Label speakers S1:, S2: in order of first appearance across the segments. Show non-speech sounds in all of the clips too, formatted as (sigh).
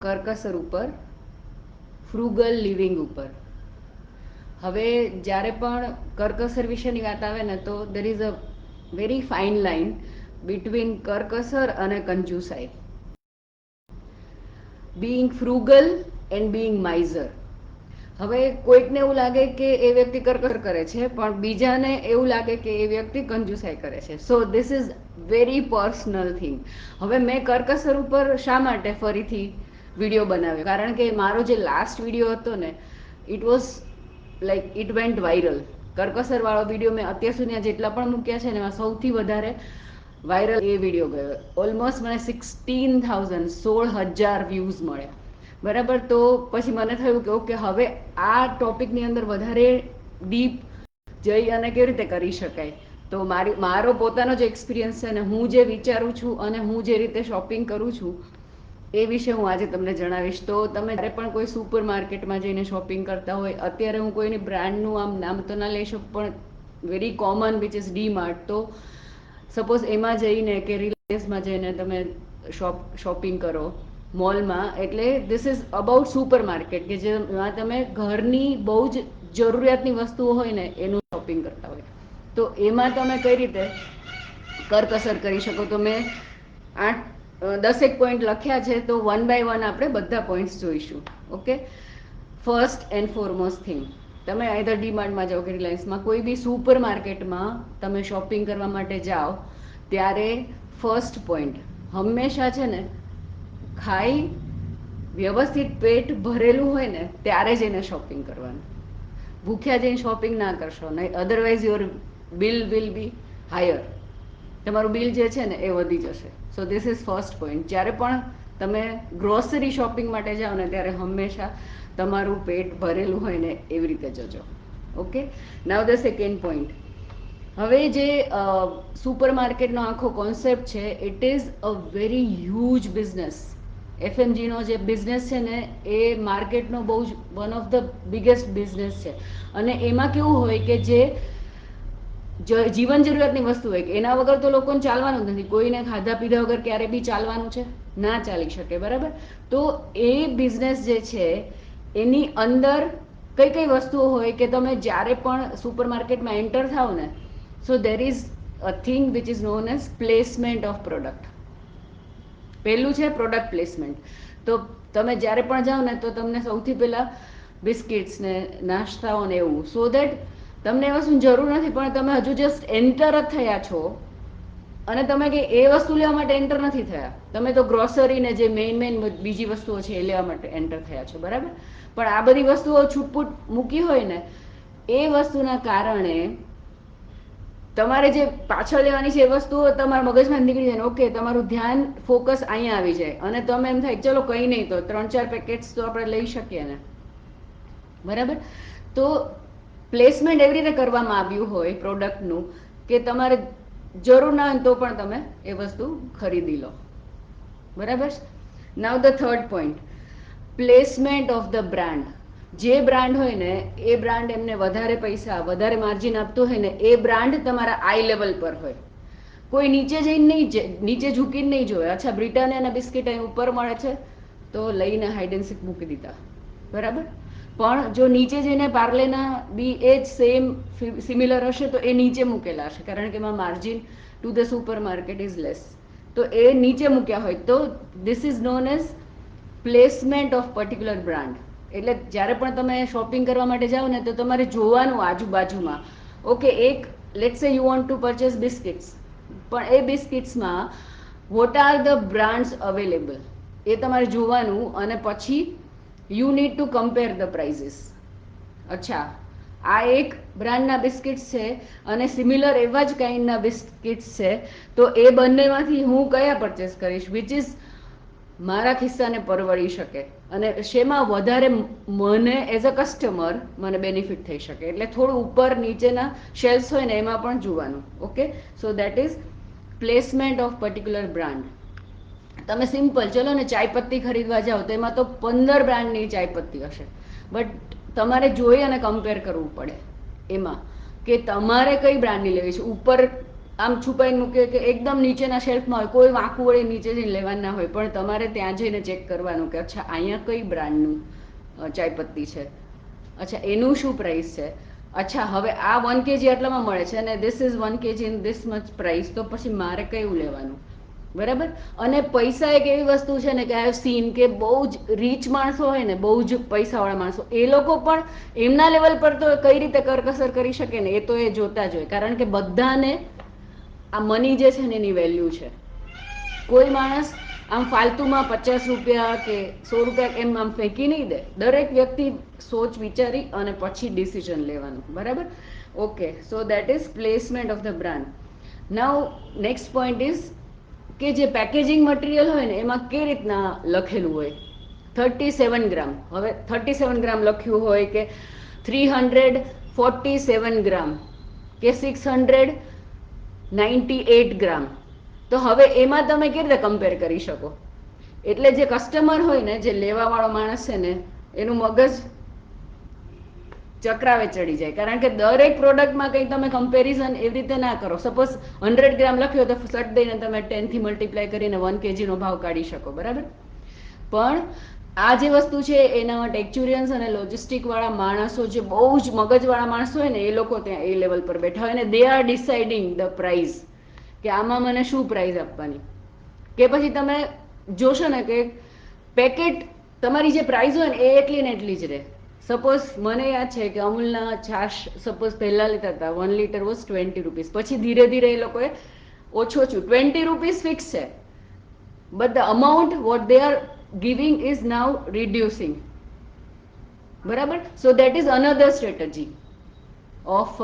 S1: કરકસર ઉપર ફ્રુગલ લિવિંગ ઉપર. હવે જ્યારે પણ કરકસર વિશેની વાત આવે ને તો there is a very fine line between કરકસર અને કંજુસાઈ. Being frugal and being miser હવે કોઈકને એવું લાગે કે એ વ્યક્તિ કરકસર કરે છે, પણ બીજાને એવું લાગે કે એ વ્યક્તિ કંજુસાઈ કરે છે. So this is very personal thing હવે મેં કરકસર ઉપર શા માટે ફરીથી વીડિયો બનાવ્યો. કારણ કે મારો જે લાસ્ટ વીડિયો હતો ને it was like it went viral કરકસર વાળો વીડિયો મેં અત્યાર સુધી જેટલા પણ મૂક્યા છે ને, એમાં સૌથી વધારે વાયરલ એ વીડિયો ગયો. ઓલમોસ્ટ મને સિક્સટીન થાઉઝન્ડ સોળ હજાર વ્યૂઝ મળ્યા. બરાબર? તો પછી મને થયું કે ઓકે હવે આ ટોપિકની અંદર વધારે ડીપ જઈ અને કેવી રીતે કરી શકાય? તો મારી, મારો પોતાનો જે એક્સપિરિયન્સ છે ને, હું જે વિચારું છું અને હું જે રીતે શોપિંગ કરું છું એ વિશે હું આજે તમને જણાવીશ. તો તમે જ્યારે પણ કોઈ સુપર માર્કેટમાં જઈને શોપિંગ કરતા હોય, અત્યારે હું કોઈની બ્રાન્ડનું આમ નામ તો ના લઈ શકું, પણ very common which is D Mart તો સપોઝ એમાં જઈને કે રિલાયન્સમાં જઈને તમે શોપ, શોપિંગ કરો મોલમાં, એટલે this is about supermarket કે જેમાં તમે ઘરની બહુ જ જરૂરિયાતની વસ્તુઓ હોય ને, એનું શોપિંગ કરતા હોય. તો એમાં તમે કઈ રીતે કરકસર કરી શકો? તો મેં આઠ દસેક પોઈન્ટ લખ્યા છે, તો વન બાય વન આપણે બધા પોઈન્ટ્સ જોઈશું. Okay first and foremost thing તમે આઈધર ડીમાર્ટમાં જાઓ કે રિલાયન્સમાં કોઈ બી સુપર માર્કેટમાં તમે શોપિંગ કરવા માટે જાઓ, ત્યારે ફર્સ્ટ પોઈન્ટ હંમેશા છે ને, ખાઈ, વ્યવસ્થિત પેટ ભરેલું હોય ને, ત્યારે જ એને શોપિંગ કરવાનું. ભૂખ્યા જઈને શોપિંગ ના કરશો, નહીં otherwise your bill will be higher તમારું બિલ જે છે ને એ વધી જશે. So this is first point જ્યારે પણ તમે ગ્રોસરી શોપિંગ માટે જાઓ ને, ત્યારે હંમેશા તમારું પેટ ભરેલું હોય ને એવી રીતે જજો. Okay now the second point હવે જે સુપર માર્કેટનો આખો કોન્સેપ્ટ છે it is a very huge business એફએમજીનો જે બિઝનેસ છે ને, એ માર્કેટનો બહુ જ one of the biggest business છે. અને એમાં કેવું હોય કે જે જીવન જરૂરિયાતની વસ્તુ હોય કે એના વગર તો લોકોને ચાલવાનું નથી. કોઈને ખાધા પીધા વગર ક્યારે બી ચાલવાનું છે? ના ચાલી શકે, બરાબર? તો એ બિઝનેસ જે છે, એની અંદર કઈ કઈ વસ્તુઓ હોય કે તમે જ્યારે પણ સુપર માર્કેટમાં એન્ટર થાવ ને so there is a thing which is known as placement of product પહેલું છે પ્રોડક્ટ પ્લેસમેન્ટ તો તમે જ્યારે પણ જાઓ ને, તો તમને સૌથી પહેલાં બિસ્કિટ્સ ને નાસ્તાઓ ને એવું સો દેટ તમને એ વસ્તુની જરૂર નથી, પણ તમે હજુ જસ્ટ એન્ટર જ થયા છો. અને તમે કે એ વસ્તુ લેવા માટે એન્ટર નથી થયા. તમે તો ગ્રોસરી ને જે મેઇન મેઇન બીજી વસ્તુઓ છે એ લેવા માટે એન્ટર થયા છો, બરાબર? પણ આ બધી વસ્તુઓ છૂટપૂટ મૂકી હોય ને, એ વસ્તુના કારણે તમારે જે પાછળ લેવાની છે એ વસ્તુઓ તમારા મગજમાં નીકળી જાય ઓકે તમારું ધ્યાન ફોકસ અહીંયા આવી જાય. અને તમે એમ થાય ચલો કંઈ નહીં તો ત્રણ ચાર પેકેટ્સ તો આપણે લઈ શકીએ ને. બરાબર? તો પ્લેસમેન્ટ એવી રીતે કરવામાં આવ્યું હોય પ્રોડક્ટનું કે તમારે જરૂર ના હોય તો પણ તમે એ વસ્તુ ખરીદી લો. બરાબર now the third point placement of the brand જે બ્રાન્ડ હોય ને, એ બ્રાન્ડ એમને વધારે પૈસા, વધારે માર્જિન આપતું હોય ને, એ બ્રાન્ડ તમારા આઈ લેવલ પર હોય. કોઈ નીચે જઈને નહીં નીચે ઝૂકીને નહીં જોવે. અચ્છા, બ્રિટાનિયાના બિસ્કિટ અહીં ઉપર મળે છે, તો લઈને હાઇડેન્સિક મૂકી દીધા. બરાબર? પણ જો નીચે જઈને પાર્લેના બી એ જ સેમ સિમિલર હશે, તો એ નીચે મૂકેલા હશે. કારણ કે એમાં margin to the supermarket is less તો એ નીચે મૂક્યા હોય તો this is known as placement of particular brand એટલે જ્યારે પણ તમે શોપિંગ કરવા માટે જાઓ ને, તો તમારે જોવાનું આજુબાજુમાં. ઓકે એક let's say you want to purchase biscuits પણ એ બિસ્કિટ્સમાં what are the brands available એ તમારે જોવાનું અને પછી you need to compare the prices અચ્છા, આ એક બ્રાન્ડના બિસ્કિટ્સ છે અને સિમિલર એવા જ કાઇન્ડના બિસ્કિટ્સ છે. તો એ બંનેમાંથી હું કયા પરચેસ કરીશ? વિચ ઇઝ મારા ખિસ્સાને પરવડી શકે. અને શેમાં વધારે મને એઝ અ કસ્ટમર મને બેનિફિટ થઈ શકે. એટલે થોડું ઉપર નીચેના શેલ્સ હોય ને એમાં પણ જોવાનું. Okay so that is placement of particular brand તમે સિમ્પલ, ચલો ને ચાયપત્તી ખરીદવા જાઓ, તો એમાં તો પંદર બ્રાન્ડની ચાયપત્તી હશે. બટ તમારે જોઈ અને કમ્પેર કરવું પડે એમાં કે તમારે કઈ બ્રાન્ડની લેવી છે. ઉપર આમ છુપાઈને મૂકે કે એકદમ નીચેના શેલ્ફમાં હોય, કોઈ વાંકું વળી નીચે જઈને લેવાના હોય, પણ તમારે ત્યાં જઈને ચેક કરવાનું કે અચ્છા, અહીંયા કઈ બ્રાન્ડનું ચાયપત્તી છે? અચ્છા, એનું શું પ્રાઇસ છે? અચ્છા, હવે આ વન કેજી આટલામાં મળે છે અને this is one KG in this much price તો પછી મારે કયું લેવાનું? બરાબર? અને પૈસા એક એવી વસ્તુ છે ને કે આઈ સીન કે બહુ જ રીચ માણસો હોય ને, બહુ જ પૈસાવાળા માણસો, એ લોકો પણ એમના લેવલ પર તો કઈ રીતે કરકસર કરી શકે ને, એ તો એ જોતા જ હોય. કારણ કે બધાને આ મની જે છે ને, એની વેલ્યુ છે. કોઈ માણસ આમ ફાલતુમાં પચાસ રૂપિયા કે સો રૂપિયા એમ આમ ફેંકી નહીં દે. દરેક વ્યક્તિ સોચ વિચારી અને પછી ડિસિઝન લેવાનું. બરાબર? Okay so that is placement of the brand now next point is કે જે પેકેજિંગ મટીરિયલ હોય ને, એમાં કઈ રીતના લખેલું હોય? Thirty seven gram. હવે થર્ટી સેવન ગ્રામ લખ્યું હોય કે three hundred forty seven gram કે six hundred ninety eight gram. તો હવે એમાં તમે કેવી રીતે કમ્પેર કરી શકો? એટલે જે કસ્ટમર હોય ને, જે લેવાવાળો માણસ છે ને, એનું મગજ ચક્રાવે ચડી જાય. કારણ કે દરેક પ્રોડક્ટમાં કંઈ તમે કમ્પેરિઝન એવી રીતે ના કરો. સપોઝ હંડ્રેડ ગ્રામ લખ્યો તો સટ દઈને તમે ટેનથી મલ્ટીપ્લાય કરીને વન કેજીનો ભાવ કાઢી શકો. બરાબર? પણ આ જે વસ્તુ છે, એના માટે એક્ચ્યુરિયન્સ અને લોજિસ્ટિકવાળા માણસો જે બહુ જ મગજવાળા માણસો હોય ને, એ લોકો ત્યાં એ લેવલ પર બેઠા હોય ને they are deciding the price કે આમાં મને શું પ્રાઇઝ આપવાની? કે પછી તમે જોશો ને કે પેકેટ તમારી જે પ્રાઇઝ હોય ને, એ એટલી ને એટલી જ રહે. સપોઝ મને યાદ છે કે અમૂલના છાશ સપોઝ પહેલા લેતા હતા. One litre was twenty rupees પછી ધીરે ધીરે એ લોકોએ ઓછું ઓછું ટ્વેન્ટી રૂપીસ ફિક્સ છે. But the amount what they are giving is now reducing બરાબર? So that is another strategy of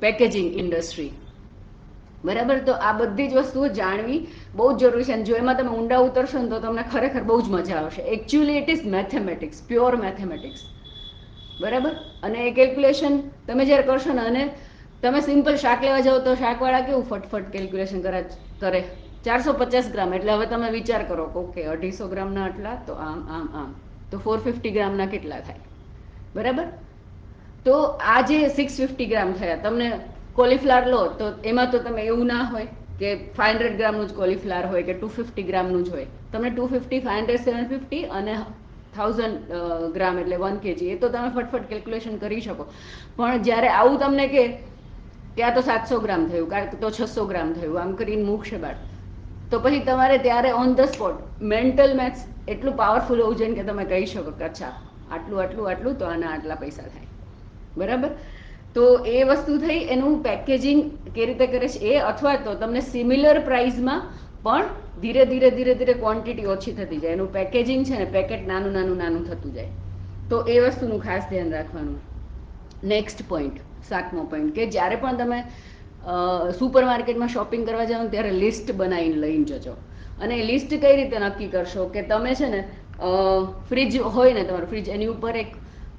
S1: packaging industry બરાબર? તો આ બધી જ વસ્તુઓ જાણવી બહુ જ જરૂરી છે. અને જો એમાં તમે ઊંડા ઉતરશો ને તો તમને ખરેખર બહુ જ મજા આવશે. Actually it is mathematics pure mathematics બરાબર? અને એ કેલ્ક્યુલેશન તમે જ્યારે કરશો ને, અને તમે સિમ્પલ શાક લેવા જાઓ તો શાકવાળા કેવું ફટફટ કેલ્ક્યુલેશન કરે કરે? ચારસો પચાસ ગ્રામ. એટલે હવે તમે વિચાર કરો ઓકે, અઢીસો ગ્રામના આટલા, તો આમ આમ આમ. તો ફોર ફિફ્ટી ગ્રામના કેટલા થાય? બરાબર? તો આ જે સિક્સ ફિફ્ટી ગ્રામ થયા, તમને કોલીફ્લાવર લો, તો એમાં તો તમે એવું ના હોય કે ફાઈવ હંડ્રેડ ગ્રામનું જ કોલીફ્લાવર હોય કે ટુ ફિફ્ટી ગ્રામનું જ હોય. તમને two fifty five hundred seven fifty અને થાઉઝન્ડ ગ્રામ એટલે વન કેજી એ તો તમે ફટફટ કેલ્ક્યુલેશન કરી શકો. પણ જ્યારે આવું તમને કે આ તો સાતસો ગ્રામ થયું કાં તો છસો ગ્રામ થયું, આમ કરીને મૂકશે બાળ. તો પછી તમારે ત્યારે on the spot mental maths એટલું પાવરફુલ હોવું જોઈએ કે તમે કહી શકો કે અચ્છા, આટલું આટલું આટલું, તો આના આટલા પૈસા થાય. બરાબર? તો એ વસ્તુ થઈ, એનું પેકેજિંગ કેવી રીતે કરે છે એ, અથવા તો તમને સિમિલર પ્રાઇઝમાં પણ ધીરે ધીરે ધીરે ધીરે ક્વોન્ટિટી ઓછી થતી જાય. એનું પેકેજિંગ છે ને પેકેટ નાનું નાનું નાનું થતું જાય. તો એ વસ્તુનું ખાસ ધ્યાન રાખવાનું. નેક્સ્ટ પોઈન્ટ સાતમો પોઈન્ટ કે જ્યારે પણ તમે સુપર માર્કેટમાં શોપિંગ કરવા જાઓ ત્યારે લિસ્ટ બનાવીને લઈને જજો. અને એ લિસ્ટ કઈ રીતે નક્કી કરશો? કે તમે છે ને ફ્રિજ હોય ને તમારું ફ્રિજ એની ઉપર એક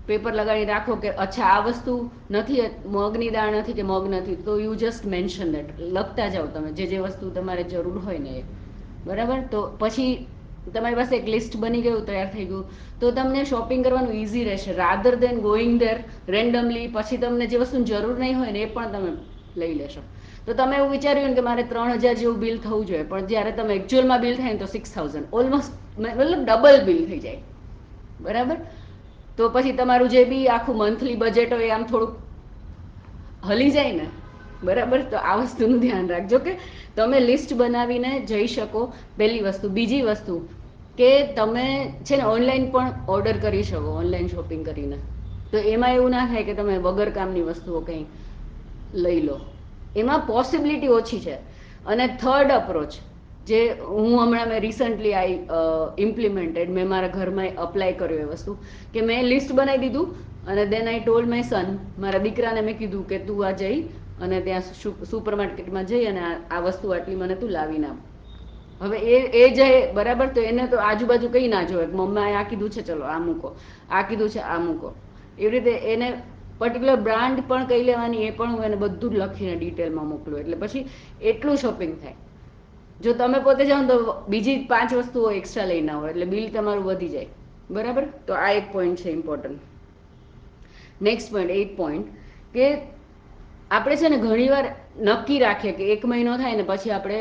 S1: પેપર લગાડી રાખો કે અચ્છા, આ વસ્તુ નથી, મગની દાળ નથી કે મગ નથી, તો યુ જસ્ટ મેન્શન દેટ લખતા જાઓ તમે, જે જે વસ્તુ તમારે જરૂર હોય ને એ. બરાબર? તો પછી તમારી પાસે એક લિસ્ટ બની ગયું, તૈયાર થઈ ગયું. તો તમને શોપિંગ કરવાનું ઇઝી રહેશે. Rather than going there randomly પછી તમને જે વસ્તુની જરૂર નહીં હોય ને એ પણ તમે લઈ લેશો. તો તમે એવું વિચાર્યું કે મારે ત્રણ હજાર જેવું બિલ થવું જોઈએ, પણ જ્યારે તમે એકચ્યુઅલમાં બિલ થાય ને તો સિક્સ થાઉઝન્ડ ઓલમોસ્ટ મતલબ ડબલ બિલ થઈ જાય. બરાબર? તો પછી તમારું જે બી આખું મંથલી બજેટ હોય આમ થોડુંક હલી જાય ને, બરાબર? તો આ વસ્તુનું ધ્યાન રાખજો કે તમે લિસ્ટ બનાવીને જઈ શકો પહેલી વસ્તુ. બીજી વસ્તુ કે તમે છે ને ઓનલાઈન પણ ઓર્ડર કરી શકો ઓનલાઈન શોપિંગ કરીને. તો એમાં એવું ના થાય કે તમે વગર કામની વસ્તુઓ કંઈ લઈ લો. એમાં પોસિબિલિટી ઓછી છે. અને થર્ડ અપ્રોચ જે હું હમણાં મેં રિસન્ટલી આઈ ઇમ્પ્લિમેન્ટેડ મેં મારા ઘરમાં અપ્લાય કર્યો એ વસ્તુ, કે મેં લિસ્ટ બનાવી દીધું અને દેન આઈ ટોલ્ડ માય સન મારા દીકરાને મેં કીધું કે તું આ જઈ અને ત્યાં સુપર માર્કેટમાં જઈ અને આ વસ્તુ આટલી મને તું લાવીને આપ હવે એ એ જાય બરાબર? તો એને તો આજુબાજુ કંઈ ના જોવે. મમ્માએ આ કીધું છે, ચલો, આ મૂકો. આ કીધું છે, આ મૂકો. એવી રીતે એને પર્ટિક્યુલર બ્રાન્ડ પણ કઈ લેવાની, એ પણ હું એને બધું જ લખીને ડિટેલમાં મોકલું. એટલે પછી એટલું શોપિંગ થાય. જો તમે પોતે જાઓ તો બીજી પાંચ વસ્તુઓ એક્સ્ટ્રા લઈને આવો, એટલે બિલ તમારું વધી જાય. બરાબર? તો આ એક પોઈન્ટ છે important next point eight point કે આપણે છે ને ઘણીવાર નક્કી રાખીએ કે એક મહિનો થાય ને પછી આપણે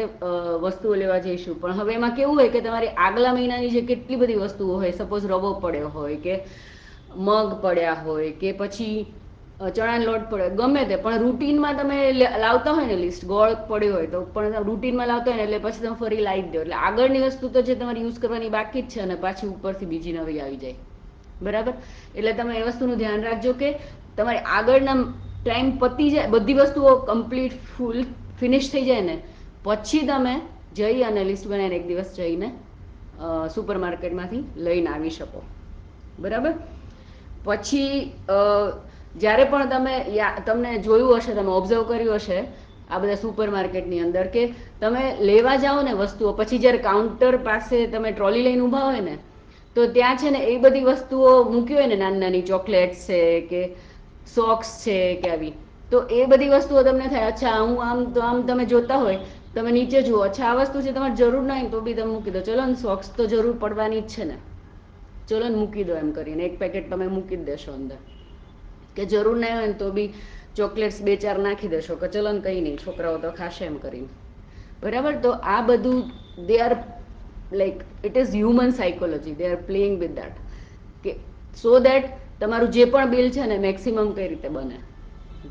S1: વસ્તુઓ લેવા જઈશું. પણ હવે એમાં કેવું હોય કે તમારી આગલા મહિનાની જે કેટલી બધી વસ્તુઓ હોય સપોઝ રવો પડ્યો હોય કે મગ પડ્યા હોય કે પછી ચણાનો લોટ પડ્યો ગમે તે, પણ રૂટીનમાં તમે લાવતા હોય ને લિસ્ટ ગોળ પડ્યો હોય તો, પણ રૂટીનમાં લાવતા હોય ને એટલે પછી તમે ફરી લાવી દો. એટલે આગળની વસ્તુ તો જે તમારે યુઝ કરવાની બાકી જ છે અને પાછી ઉપરથી બીજી નવી આવી જાય. બરાબર? એટલે તમે એ વસ્તુનું ધ્યાન રાખજો કે તમારે આગળના ટાઈમ પતી જાય, બધી વસ્તુઓ કમ્પ્લીટ ફૂલ ફિનિશ થઈ જાય ને, પછી તમે જઈ અને લિસ્ટ બનાવીને એક દિવસ જઈને સુપર માર્કેટમાંથી લઈને આવી શકો. બરાબર? પછી જ્યારે પણ તમે તમને જોયું હશે, તમે ઓબ્ઝર્વ કર્યું હશે, આ બધા સુપર માર્કેટની અંદર કે તમે લેવા જાઓ ને વસ્તુઓ, પછી જ્યારે કાઉન્ટર પાસે તમે ટ્રોલી લઈને ઊભા હોય ને, તો ત્યાં છે ને એ બધી વસ્તુઓ મૂકી હોય ને નાની નાની ચોકલેટ્સ છે કે સોક્સ છે કે આવી, તો એ બધી વસ્તુઓ તમને થાય. અચ્છા, હું આમ તો આમ તમે જોતા હોય, તમે નીચે જુઓ, અચ્છા, આ વસ્તુ છે તમારે જરૂર નહીં, તો બી તમે મૂકી દો. ચલો ને સોક્સ તો જરૂર પડવાની જ છે ને. ચલો ને મૂકી દો એમ કરીને, એક પેકેટ તમે મૂકી જ દેશો અંદર. કે જરૂર નહીં હોય ને તો બી ચોકલેટ્સ બે ચાર નાખી દેશો, કે ચલો ને કંઈ નહીં, છોકરાઓ તો ખાશે એમ કરીને. બરાબર? તો આ બધું they are like it is human psychology they are playing with that કે સો દેટ તમારું જે પણ બિલ છે ને મેક્સિમમ કઈ રીતે બને?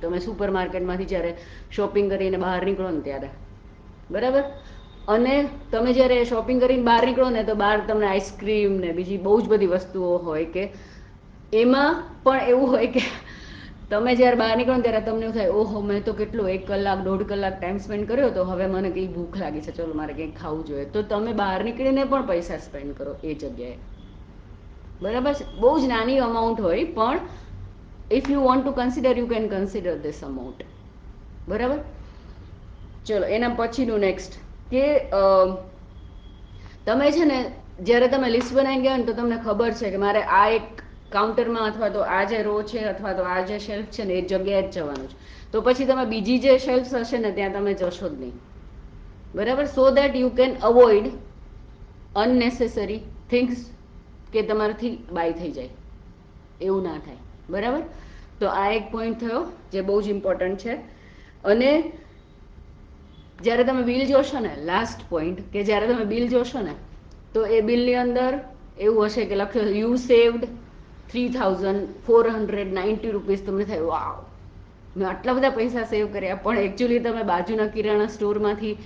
S1: તમે સુપર માર્કેટમાંથી જ્યારે શોપિંગ કરીને બહાર નીકળો ને ત્યારે. બરાબર? અને તમે જ્યારે શોપિંગ કરીને બહાર નીકળો ને, તો બહાર તમને આઈસ્ક્રીમ ને બીજી બહુ જ બધી વસ્તુઓ હોય કે, એમાં પણ એવું હોય કે તમે જ્યારે બહાર નીકળો ત્યારે તમને એવું થાય, ઓહો, મેં તો કેટલો એક કલાક, દોઢ કલાક ટાઈમ સ્પેન્ડ કર્યો તો હવે મને કંઈ ભૂખ લાગી છે, ચલો મારે કંઈક ખાવું જોઈએ. તો તમે બહાર નીકળીને પણ પૈસા સ્પેન્ડ કરો એ જગ્યાએ. બરાબર છે? બહુ જ નાની અમાઉન્ટ હોય, પણ if you want to consider you can consider this amount બરાબર? ચલો, એના પછીનું નેક્સ્ટ કે તમે છે ને, જ્યારે તમે લિસ્ટ બનાવી ગયા ને, તો તમને ખબર છે કે મારે આ એક કાઉન્ટરમાં અથવા તો આ જે રો છે અથવા તો આ જે શેલ્ફ છે ને એ જગ્યાએ જ જવાનું છે. તો પછી તમે બીજી જે શેલ્ફ હશે ને ત્યાં તમે જશો જ નહીં. બરાબર? So that you can avoid unnecessary things કે તમારાથી બાય થઈ જાય. એવું ના થાય. બરાબર? તો આ એક પોઈન્ટ થયો જે બહુ જ ઇમ્પોર્ટન્ટ છે. અને જ્યારે તમે બિલ જોશો ને લાસ્ટ પોઈન્ટ કે જ્યારે તમે બિલ જોશો ને, તો એ બિલની અંદર એવું હશે કે લખ્યું you saved three thousand four hundred ninety rupees તમને થયો. વાવ. મેં આટલા બધા પૈસા સેવ કર્યા, પણ એકચ્યુઅલી તમે બાજુના કિરાણા સ્ટોરમાંથી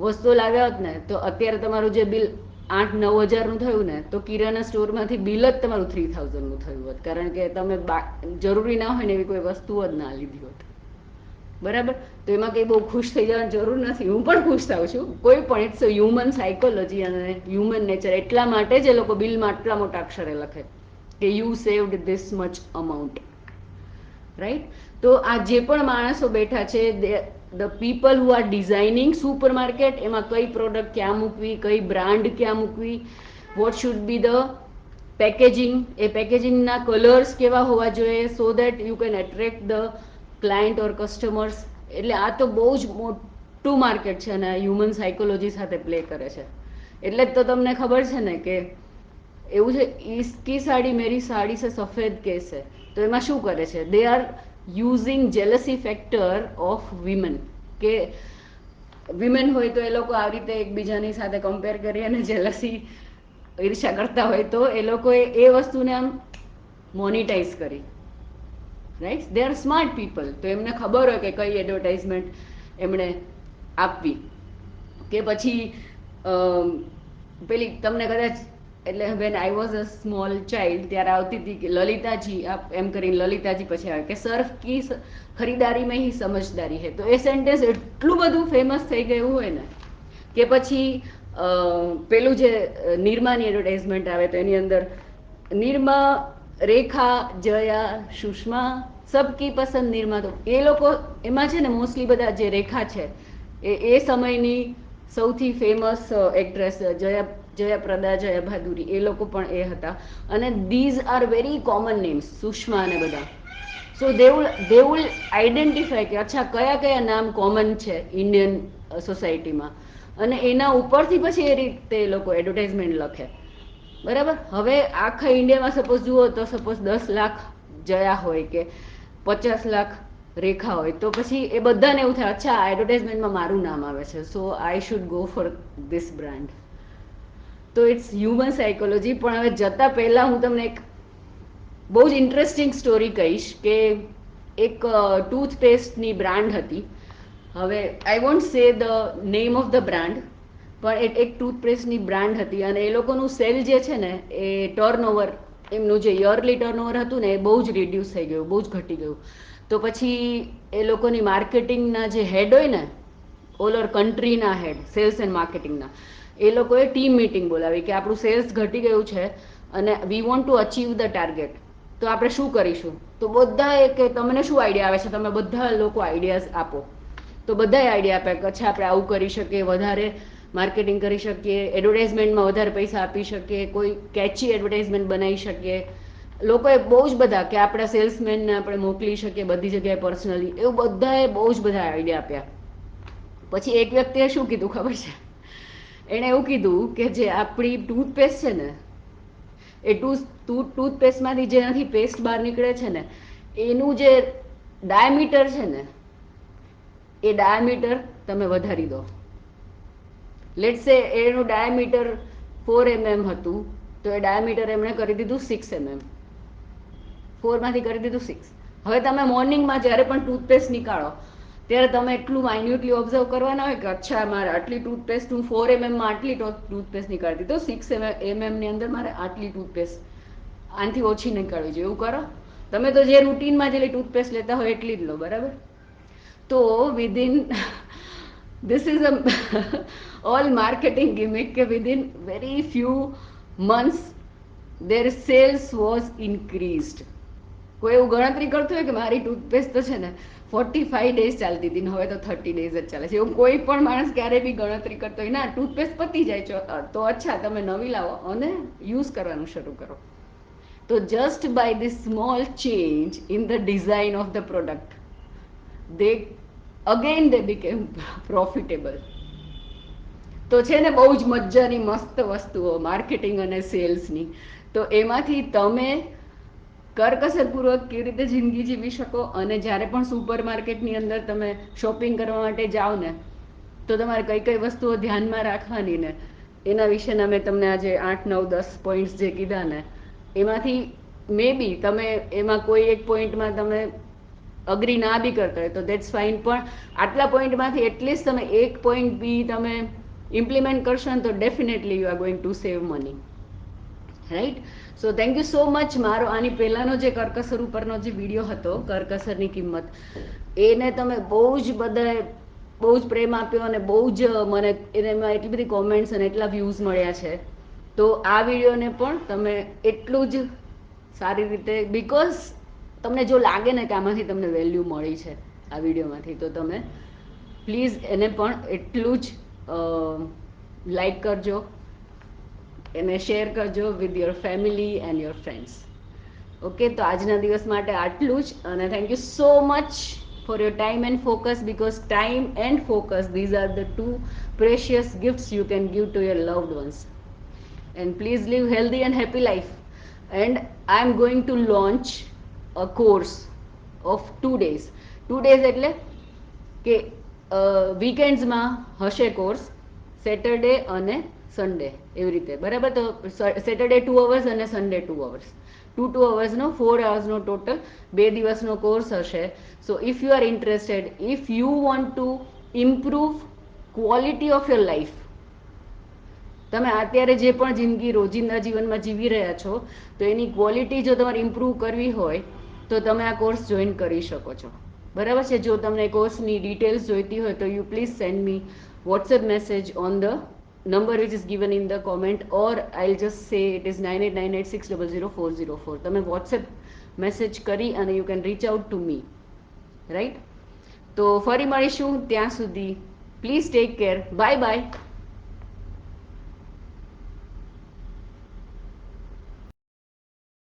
S1: વસ્તુ લાવ્યા હોત ને, તો અત્યારે તમારું જે બિલ આઠ નવ હજારનું થયું ને, તો કિરાણા સ્ટોરમાંથી બિલ જ તમારું થ્રી થાઉઝન્ડનું થયું હોત. કારણ કે તમે જરૂરી ના હોય ને એવી કોઈ વસ્તુઓ જ ના લીધી હોત. બરાબર? તો એમાં કંઈ બહુ ખુશ થઈ જવાની જરૂર નથી. હું પણ ખુશ થાઉં છું. કોઈ પણ ઇટ્સ હ્યુમન સાયકોલોજી અને હ્યુમન નેચર એટલા માટે જ એ લોકો બિલમાં આટલા મોટા અક્ષરે લખે. કે you saved this much amount right તો આ જે પણ માણસો બેઠા છે the people who are designing supermarket એમાં કઈ પ્રોડક્ટ ક્યાં મૂકવી, કઈ બ્રાન્ડ ક્યાં મૂકવી what should be the packaging એ પેકેજિંગના કલર્સ કેવા હોવા જોઈએ so that you can attract the client or customers એટલે આ તો બહુ જ મોટું માર્કેટ છે અને હ્યુમન સાયકોલોજી સાથે પ્લે કરે છે. એટલે જ તો તમને ખબર છે ને કે એવું છે ઈસકી સાડી મેરી સાડી છે સફેદ કેસ તો એમાં શું કરે છે? They are using jealousy factor of women કે વિમેન હોય તો એ લોકો આવી રીતે એકબીજાની સાથે કમ્પેર કરી અને જેલસી ઈર્ષા કરતા હોય તો એ લોકોએ એ વસ્તુને આમ મોનિટાઈઝ કરી. Right they are smart people તો એમને ખબર હોય કે કઈ એડવર્ટાઇઝમેન્ટ એમણે આપવી. કે પછી પેલી તમને કદાચ એટલે when I was a small child ત્યારે આવતી હતી કે લલિતાજી, આપ એમ કરીને લલિતાજી પછી આવે કે સર્ફ કી ખરીદારીમાં હી સમજદારી હે. તો એ સેન્ટેન્સ એટલું બધું ફેમસ થઈ ગયું હોય ને, કે પછી પેલું જે નિરમાની એડવર્ટાઇઝમેન્ટ આવે તો એની અંદર, નિરમા, રેખા, જયા, સુષ્મા, સબકી પસંદ નિરમા. તો એ લોકો, એમાં છે ને મોસ્ટલી બધા જે રેખા છે, એ એ સમયની સૌથી ફેમસ એક્ટ્રેસ જયા જયાપ્રદા જયા બહાદુરી એ લોકો પણ એ હતા. અને these are very common names Sushma અને બધા. સો દે વિલ આઈડેન્ટિફાય કે અચ્છા, કયા કયા નામ કોમન છે ઇન્ડિયન સોસાયટીમાં અને એના ઉપરથી પછી એ રીતે એ લોકો એડવર્ટાઇઝમેન્ટ લખે. બરાબર? હવે આખા ઇન્ડિયામાં સપોઝ જુઓ તો સપોઝ દસ લાખ જયા હોય કે પચાસ લાખ રેખા હોય, તો પછી એ બધાને એવું થાય, અચ્છા એડવર્ટાઇઝમેન્ટમાં મારું નામ આવે છે. So I should go for this brand તો ઇટ્સ હ્યુમન સાયકોલોજી પણ હવે જતાં પહેલાં હું તમને એક બહુ જ ઇન્ટરેસ્ટિંગ સ્ટોરી કહીશ કે એક ટૂથપેસ્ટની બ્રાન્ડ હતી. હવે I want say the name of the brand પણ એ એક ટૂથપેસ્ટની બ્રાન્ડ હતી અને એ લોકોનું સેલ જે છે ને, એ ટર્નઓવર એમનું જે યરલી ટર્નઓવર હતું ને, એ બહુ જ રિડ્યુસ થઈ ગયું, બહુ જ ઘટી ગયું. તો પછી એ લોકોની માર્કેટિંગના જે હેડ હોય ને ઓલ ઓવર કન્ટ્રીના હેડ સેલ્સ એન્ડ માર્કેટિંગના એ લોકોએ ટીમ મિટિંગ બોલાવી કે આપણું સેલ્સ ઘટી ગયું છે અને we want to achieve the target તો આપણે શું કરીશું? તો બધા કે તમને શું આઈડિયા આવે છે? તમે બધા લોકો આઈડિયાઝ આપો. તો બધાએ આઈડિયા આપે કે અચ્છા, આપણે આવું કરી શકીએ, વધારે માર્કેટિંગ કરી શકીએ એડવર્ટાઇઝમેન્ટમાં વધારે પૈસા આપી શકીએ, કોઈ કેચી એડવર્ટાઇઝમેન્ટ બનાવી શકીએ. લોકોએ બહુ જ બધા કે આપણા સેલ્સમેનને આપણે મોકલી શકીએ બધી જગ્યાએ પર્સનલી એવું બધાએ બહુ જ બધા આઈડિયા આપ્યા. પછી એક વ્યક્તિએ શું કીધું ખબર છે? એણે એવું કીધું કે જે આપણી ટૂથપેસ્ટ છે ને, એ ટૂથ ટૂથ ટૂથપેસ્ટમાંથી જેનાથી પેસ્ટ બહાર નીકળે છે ને, એનું જે ડાયામીટર છે ને, એ ડાયામીટર તમે વધારી દો. લેટ સે એનું ડાયામીટર ફોર એમએમ હતું, તો એ ડાયામીટર એમણે કરી દીધું સિક્સ એમએમ ફોરમાંથી કરી દીધું સિક્સ હવે તમે મોર્નિંગમાં જ્યારે પણ ટૂથપેસ્ટ નીકાળો ત્યારે તમે એટલું માઇન્યુટલી ઓબ્ઝર્વ કરવાના હોય કે અચ્છા, મારે આટલી ટૂથપેસ્ટ હું ફોર એમએમમાં આટલી ટૂથપેસ્ટ નીકાળતી તો સિક્સ એમએમની અંદર મારે આટલી ટૂથપેસ્ટ આનાથી ઓછી નીકાળવી જોઈએ. એવું કરો. તમે તો જે રૂટીનમાં જેટલી ટૂથપેસ્ટ લેતા હોય એટલી જ લો, બરાબર? તો within (laughs) this is a (laughs) all marketing કે within very few months their sales was increased. કોઈ એવું ગણતરી કરતું હોય કે મારી ટૂથપેસ્ટ તો છે ને ફોર્ટી ફાઈવ ડેઝ ચાલતી હતી હવે તો થર્ટી ડેઝ જ ચાલે છે. એવું કોઈ પણ માણસ ક્યારેય બી ગણતરી કરતો હોય. ના ટૂથપેસ્ટ પતી જાય છે. તો અચ્છા, તમે નવી લાવો અને યુઝ કરવાનું શરૂ કરો. તો just by this small change in the design of the product they again they became profitable તો છે ને, બહુ જ મજાની મસ્ત વસ્તુઓ માર્કેટિંગ અને સેલ્સની તો એમાંથી તમે કરકસરપૂર્વક કેવી રીતે જિંદગી જીવી શકો અને જ્યારે પણ સુપર માર્કેટની અંદર તમે શોપિંગ કરવા માટે જાઓ ને, તો તમારે કઈ કઈ વસ્તુઓ ધ્યાનમાં રાખવાની ને, એના વિશેના મેં તમને આજે આઠ, નવ, દસ પોઈન્ટ્સ જે કીધા ને, એમાંથી મે બી તમે એમાં કોઈ એક પોઈન્ટમાં તમે અગ્રી ના બી કરતા હોય તો દેટ્સ ફાઇન પણ આટલા પોઈન્ટમાંથી એટલીસ્ટ તમે એક પોઈન્ટ બી તમે ઇમ્પ્લિમેન્ટ કરશો ને તો definitely you are going to save money right so thank you so much મારો આની પહેલાંનો જે કરકસર ઉપરનો જે વીડિયો હતો, કરકસરની કિંમત, એને તમે બહુ જ બધાએ બહુ જ પ્રેમ આપ્યો અને બહુ જ મને એમાં એટલી બધી કોમેન્ટ્સ અને એટલા વ્યૂઝ મળ્યા છે. તો આ વિડીયોને પણ તમે એટલું જ સારી રીતે બિકોઝ તમને જો લાગે ને કે આમાંથી તમને વેલ્યુ મળી છે આ વિડીયોમાંથી તો તમે પ્લીઝ એને પણ એટલું જ લાઈક કરજો. એને શેર કરજો with your family and your friends. Okay તો આજના દિવસ માટે આટલું જ અને thank you so much for your time and focus because time and focus these are the two precious gifts you can give to your loved ones and please live healthy and happy life and I am going to launch a course of two days two days એટલે કે વીકેન્ડ્સમાં હશે course Saturday અને Sunday એવી રીતે. બરાબર? તો Saturday two hours અને Sunday two hours two two અવર્સનો four અવર્સનો ટોટલ બે દિવસનો કોર્સ હશે. So if you are interested if you want to improve quality of your life તમે અત્યારે જે પણ જિંદગી રોજિંદા જીવનમાં જીવી રહ્યા છો, તો એની ક્વોલિટી જો તમારે ઇમ્પ્રૂવ કરવી હોય, તો તમે આ કોર્સ જોઈન કરી શકો છો. બરાબર છે? જો તમને કોર્સની ડિટેલ્સ જોઈતી હોય, તો you please send me WhatsApp message on the number which is given in the comment, or I'll just say it is 9898600404 તમે વોટ્સએપ મેસેજ કરી અને you can reach out to me right તો ફરી મળીશું ત્યાં સુધી please take care bye bye